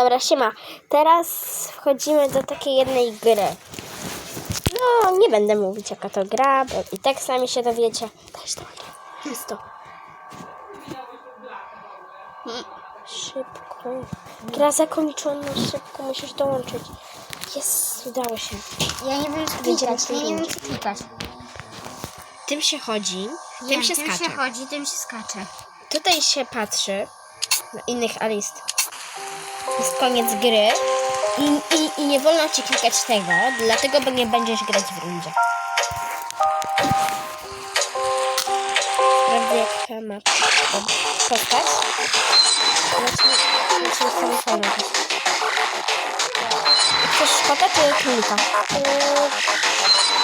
Dobra, siema. Teraz wchodzimy do takiej jednej gry. No, nie będę mówić jaka to gra, bo i tak sami się dowiecie. Też to jest to. Szybko. Gra zakończona, szybko musisz dołączyć. Jest, udało się. Ja nie wiem co klikać, ja nie wiem co klikać. Tym się chodzi, tym Wiem, się tym skacze. się chodzi, tym się skacze. Tutaj się patrzy na innych, ale jest koniec gry I, i, i nie wolno ci klikać tego, dlatego, bo nie będziesz grać w rundzie. Sprawdzę jaka ma postać. Sobie fajną Chcesz szkoda czy klika?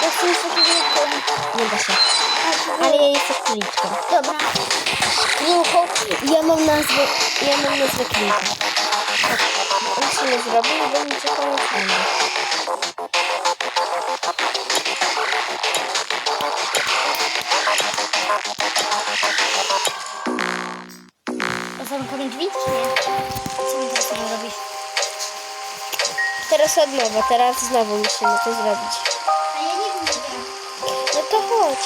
Ja chcę już takiego Nie da się. Ale ja jesteś kliczką. Dobra. Klinką. Ja mam nazwę. Ja mam nazwę klinka. On się nie zrobił i będzie koniec rundy. A zamknąć drzwi czy nie? Co mi teraz nie robisz? Teraz od nowa, teraz znowu musimy to zrobić. A ja nie wiem. No to chodź.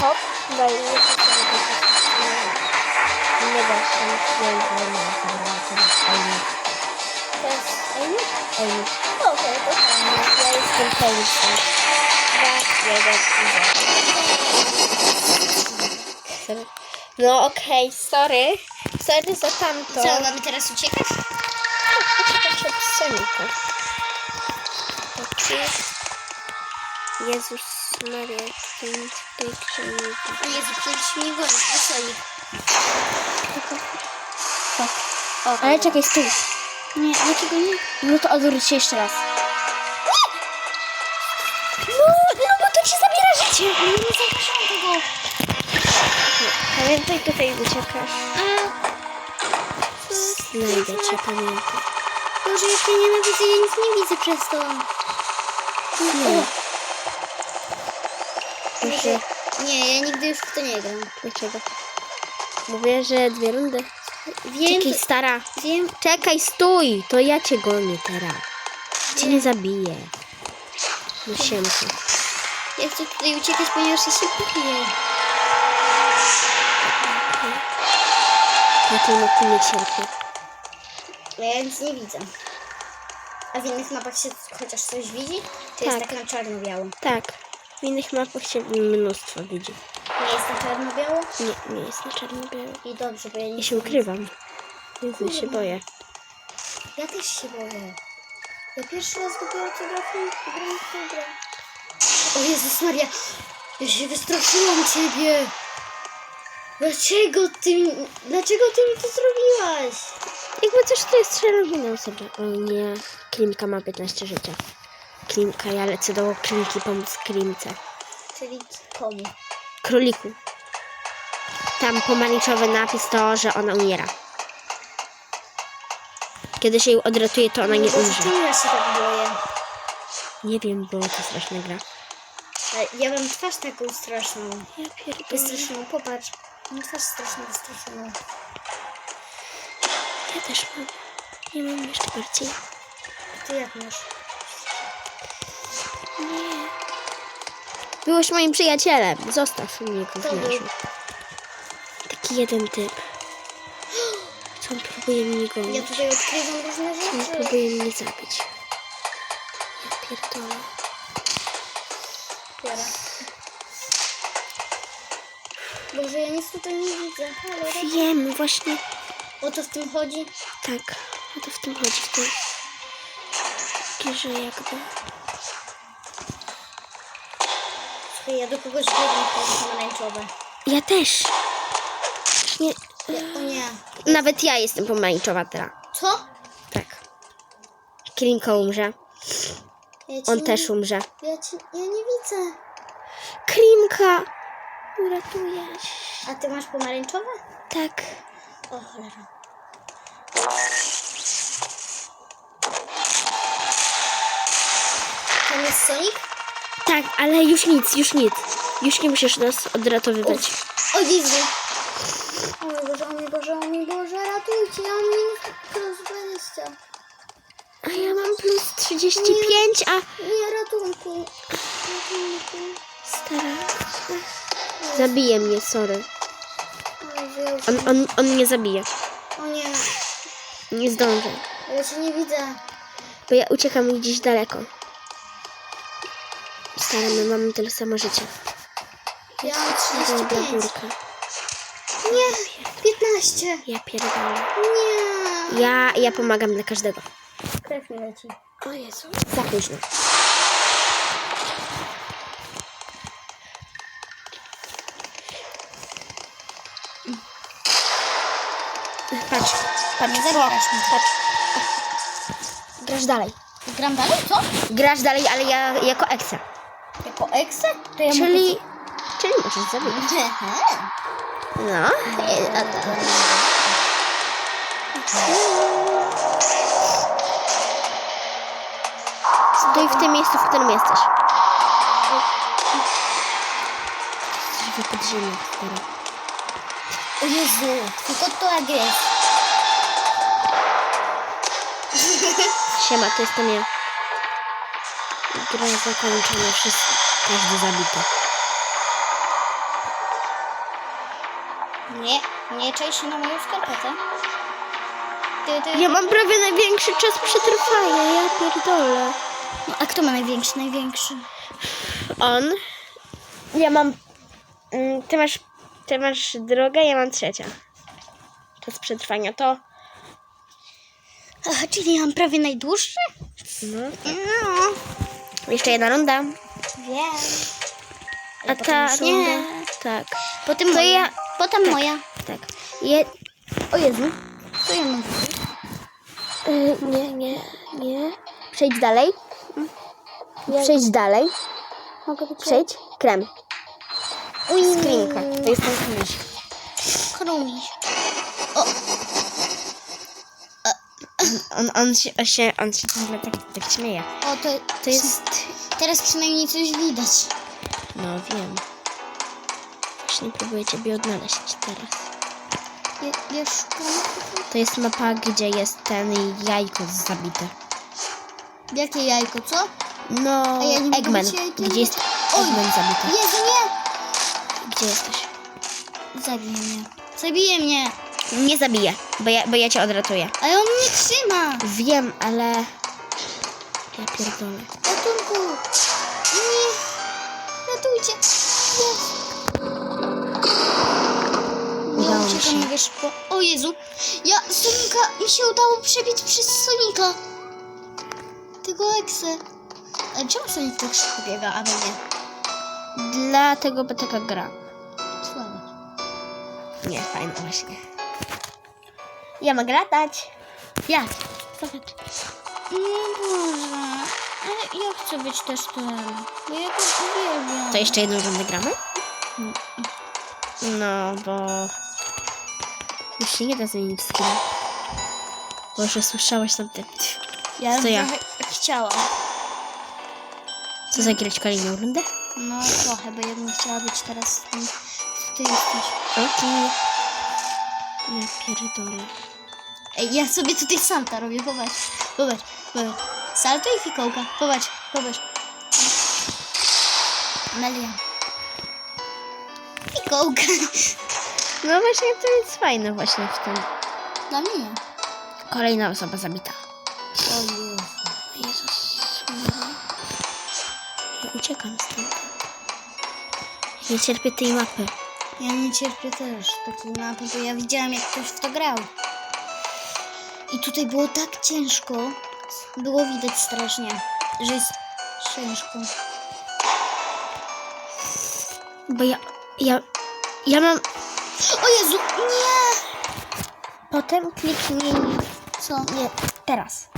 Hop, daj mi to sobie Nie da się, nie wiem, nie ma Amy. To jest? Amy. Okej, to fajnie. Ja jestem jeden, zero. No okej, sorry. Sorry za tamto. Co, mamy teraz uciekać? Poczekaj przed Sonika. Okej. Jezus Maria, ten piękny. O Jezu, ktoś mnie goni, to Sonic. Tak. O, Ale czekaj, stój. Nie, dlaczego nie? No to odwróć się jeszcze raz. No, no bo to ci zabiera życie. Nie, nie zauważyłam tego. Pamiętaj, tutaj uciekasz. Znajdę cię, pamiętaj. Boże, ja nie widzę, ja nic nie widzę przez to. Nie. Nie, ja nigdy już w to nie gram. dlaczego? Mówię, że dwie rundy. Wiem, Czekaj, stara. wiem. Czekaj, stój! To ja cię gonię teraz. Cię nie zabiję. Siemka. Ja chcę tutaj uciekać, ponieważ ja się boję. Ja tej mapy nie cierpię. Ja nic nie widzę. A w innych mapach się chociaż coś widzi? Czy jest Tak. tak na czarno-biało? Tak. W innych mapach się mnóstwo widzi. Nie jest na czarno-biało? Nie, nie jest na czarno-białe. I dobrze, bo ja nie Ja się ukrywam. Jezu, się boję. Ja też się boję. Ja pierwszy raz dopiero co gram w tę grę. O Jezus Maria! Ja się wystraszyłam ciebie! Dlaczego ty, mi- dlaczego ty mi to zrobiłaś? Jakby coś to jest strzelanina sobie. O nie. Klimka ma 15 życia. Klimka, ja lecę do klimki pomóc Klimce. Czyli komu? Króliku. Tam pomarańczowy napis to, że ona umiera. Kiedy się ją odratuje, to ona nie umrze. czemu ja się tak boję? Nie wiem, bo to straszna gra. Ja mam twarz taką straszną. Ja pierdolę. Wystraszoną, popatrz. Mam twarz strasznie wystraszoną. Ja też mam. Ja mam jeszcze bardziej. Ty jak masz? Nie. Byłeś moim przyjacielem. Zostaw mnie, gówniarzu. Taki jeden typ. Co on próbuje mnie Ja gonić? tutaj odkrywam różne On rzeczy. próbuje mnie zabić. Ja pierdolę. Biorę. Boże, ja nic tutaj nie widzę. Halo, Wiem, właśnie O to w tym chodzi? tak. O to w tym chodzi, w tej grze jakby. Ja do kogoś biegnę po pomarańczowe. Ja też. Nie, O nie. nawet ja jestem pomarańczowa teraz. Co? Tak. Klinko umrze. Ja On nie, też umrze. Ja, ci, ja nie widzę. Klimka! Uratujesz. A ty masz pomarańczowe? Tak. O cholera. Tam jest Sonic? Tak, ale już nic, już nic. Już nie musisz nas odratowywać. O Jezu. O mój Boże, o mój Boże, o mój Boże, ratujcie, ja mi 35, a Nie, ratunku. Ratunku. stara... Zabije mnie, sorry. Się. On, on, on mnie zabije. O nie, Nie zdążę. ja cię nie widzę. Bo ja uciekam gdzieś daleko. Stara, my mamy tyle samo życia. Ja mam Dobra 35. górka. Nie, 15. Ja pierdolę. Nie. Ja, ja pomagam dla każdego. Krew mi leci. O Jezu. Za późno. Patrz, patrz, Nie zabierasz mi. patrz. Grasz dalej. Gram dalej, co? Grasz dalej, ale ja jako eksa. Jako ekse? To ja Czyli, czyli możesz zabić. mogę... No, a to. Stój w tym miejscu, w którym jesteś. Jesteś pod ziemią, stary. O Jezu, tylko to jest. Siema, to jestem ja. Gra zakończona, wszyscy, każdy zabity. Nie, nie czaj się na moją skarpetę. Ty, ty. Ja mam prawie największy czas przetrwania, ja pierdolę. No, a kto ma największy, największy? On. Ja mam. mm, Ty masz. Ty masz drugą, ja mam trzecia. Czas przetrwania to. Aha, czyli ja mam prawie najdłuższy? No. No, Jeszcze jedna runda. wiem. A ta. Nie. runda. Tak. Potem To moja. ja- Potem moja. Tak. Je... O Jezu. To ja mam. Y, nie, nie, nie. Przejdź dalej. Przejdź dalej. Mogę być Przejdź. Krem. Skrinka. To jest ten krumiś. Krumiś. On, on, się, on, się, on się ciągle tak, tak śmieje. O, to, To jest... Teraz przynajmniej coś widać. No wiem. Właśnie próbuję ciebie odnaleźć teraz. Ja szukam. To jest mapa, gdzie jest ten jajko zabite. Jakie jajko, co? No, ja Eggman. Gdzie jest Oj. Eggman zabity? Jezu, nie! Gdzie jesteś? Zabije mnie. Zabije mnie. Nie zabiję, bo ja, bo ja cię odratuję. Ale on mnie trzyma. Wiem, ale... Ja pierdolę. Ratunku. Nie. Ratujcie. Nie. Udało Nie się. uciekam szybko. O Jezu. Ja, Sonika, mi się udało przebić przez Sonika. Tego Ekse. Ale czemu Sonic tak szybko biega, a my nie? Dlatego, bo taka gra. Słabo. Nie, fajna właśnie. Ja mogę latać. Jak? Zobacz. Nie Boże. Ale ja chcę być też ten. Bo ja go uwielbiam. To jeszcze jedną rundę gramy? No, bo... Już się nie da zmienić skina. Bo już słyszałaś tam te... Ja Co ja? chciałam. Co zagrać kolejną rundę? No trochę, bo ja bym chciała być teraz tym, ty jesteś. Okej. Ja pierdolę. Ej, ja sobie tutaj salta robię, popatrz. Popatrz, popatrz. Salto i fikołka. Popatrz, popatrz. Amelia. Fikołka. No właśnie, to jest fajne właśnie w tym. Dla mnie nie. Kolejna osoba zabita. O Jezu. Jezus. Ja uciekam stąd. Nie cierpię tej mapy. Ja nie cierpię też takiej mapy, bo ja widziałam jak ktoś w to grał. I tutaj było tak ciężko. Było widać strasznie, że jest ciężko. Bo ja... Ja... Ja mam... O Jezu, nie! Potem kliknij... Co? Nie, teraz.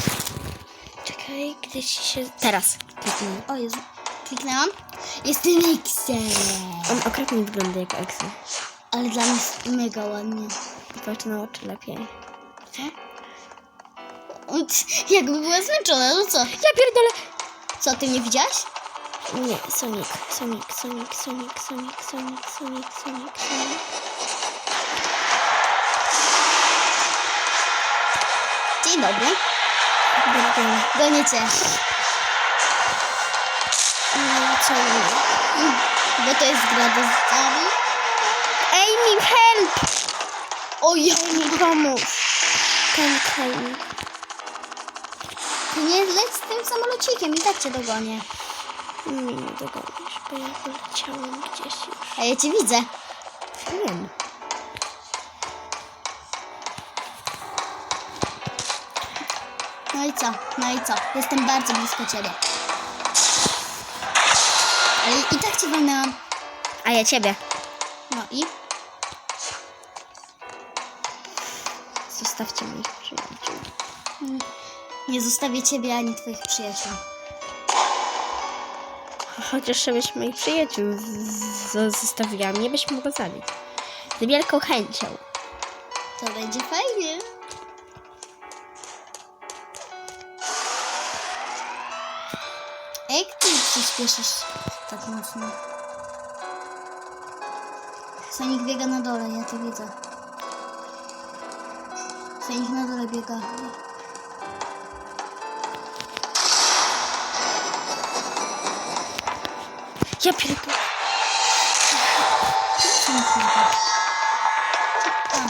Czekaj, gdzie ci się... Teraz. Kliknij. O Jezu, kliknęłam. Jestem Xem. On okropnie wygląda jak Exy. Ale dla mnie jest mega ładnie. Patrz na oczy lepiej. Co? Jakby była zmęczona, no co? Ja pierdolę! Co, ty mnie widziałaś? Nie, Sonic, Sonic, Sonic, Sonic, Sonic, Sonic, Sonic, Sonic, Sonic. Dzień dobry. Gonię cię. No, co nie? Bo to jest gra do. Ej, mi help! O ja. Ej, mi pomóż. Ten help. Nie leć z tym samolocikiem i tak cię dogonię. Nie, nie dogonisz, bo ja poleciałam gdzieś już. A ja cię widzę. Wiem. No i co? No i co? Jestem bardzo blisko ciebie. Ale i tak cię walnęłam. A ja ciebie. No i? Zostawcie moich przyjaciół. Nie zostawię ciebie ani twoich przyjaciół. Chociaż żebyś moich przyjaciół zostawiła mnie, byś mogła zabić. Z wielką chęcią. To będzie fajnie. Jak ty przyspieszysz tak mocno? Sonic biega na dole, ja to widzę. Sonic na dole biega. Ja pierdolę.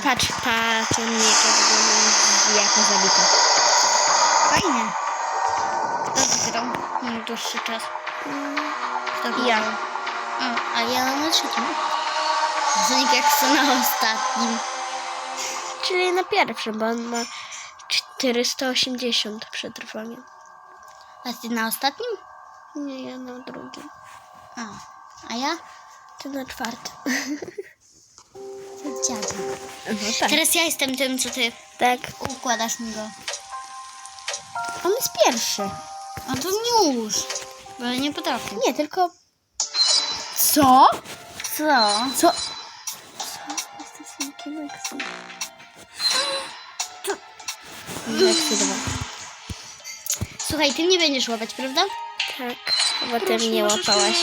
Patrz, patrz, on mnie to wygląda jako zabita. Fajnie. Kto wygrał najdłuższy czas? Kto? Ja. A, a ja na trzecim. Sonic jak co na ostatnim. Czyli na pierwszym, bo on ma 480 przetrwania. A ty na ostatnim? Nie, ja na drugim. A, a ja? Ty na czwartym. Ty dziadzia. No tak. Teraz ja jestem tym, co ty Tak. układasz mi go. On jest pierwszy. A to już. Bo ja nie potrafię. Nie, tylko... Co? Co? Co? Dobra. Słuchaj, ty mnie będziesz łapać, prawda? Tak, bo ty mnie łapałaś.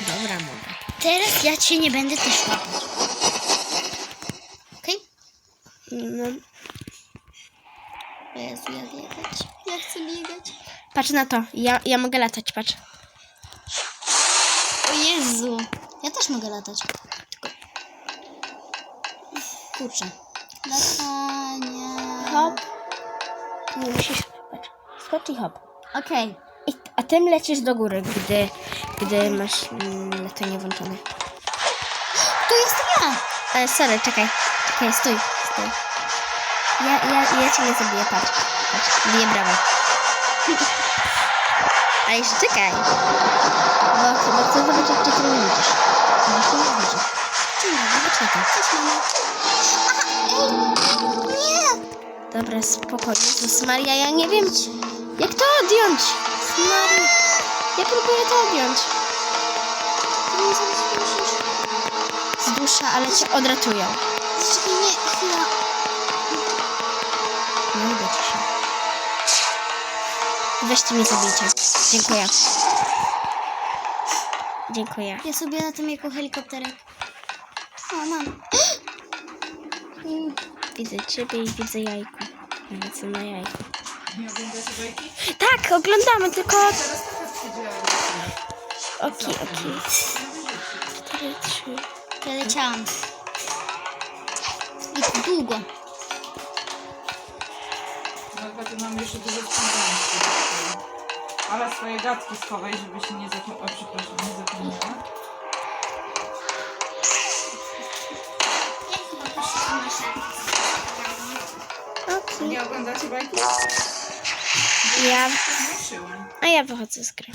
Dobra, mogę. Teraz ja cię nie będę też łapać. Okej? No, O Jezu, ja biegać. Ja chcę biegać. patrz na to. Ja, ja mogę latać, patrz. O Jezu. Ja też mogę latać. Tylko... Kurczę. Latanie. Hop. Nie musisz... Patrz. Skocz i hop. Okej. I, a tym lecisz do góry, gdy, gdy masz mm, latanie włączone. To jestem ja. Ale sorry, czekaj. Czekaj, stój, stój. Ja, ja, ja cię nie zabiję, patrz. Patrz, biję brawo. A jeszcze czekaj. Bo chyba chcę zobaczyć, czy ty nie widzisz. Chyba się nie widzisz. Dzień dobry. Poczekaj. Cześć, mama. Aha, ej. Nie. Dobra, spokojnie. Jezus Maria, ja nie wiem, jak to odjąć. Maria, ja próbuję to odjąć. Ty mnie zaraz musisz. Z dusza, ale cię odratują. Czekaj, nie, chwila. Nie uda ci się. Weźcie mnie zabijcie. Dziękuję. Dziękuję. Ja sobie latam jako helikopterek. O, mam. Widzę ciebie i widzę jajko. Lecę na jajko. Nie oglądacie bajki? Tak, oglądamy, tylko... Teraz też siedziałem. Oki, oki. Cztery, trzy. Ja leciałam. I to długo. Chyba tu mam jeszcze dużo spędzania. Ale swoje gadki schowaj, żeby się nie zapomniała. O, przepraszam, nie zapomniała. Nie oglądacie bajki? Ja... A ja wychodzę z gry.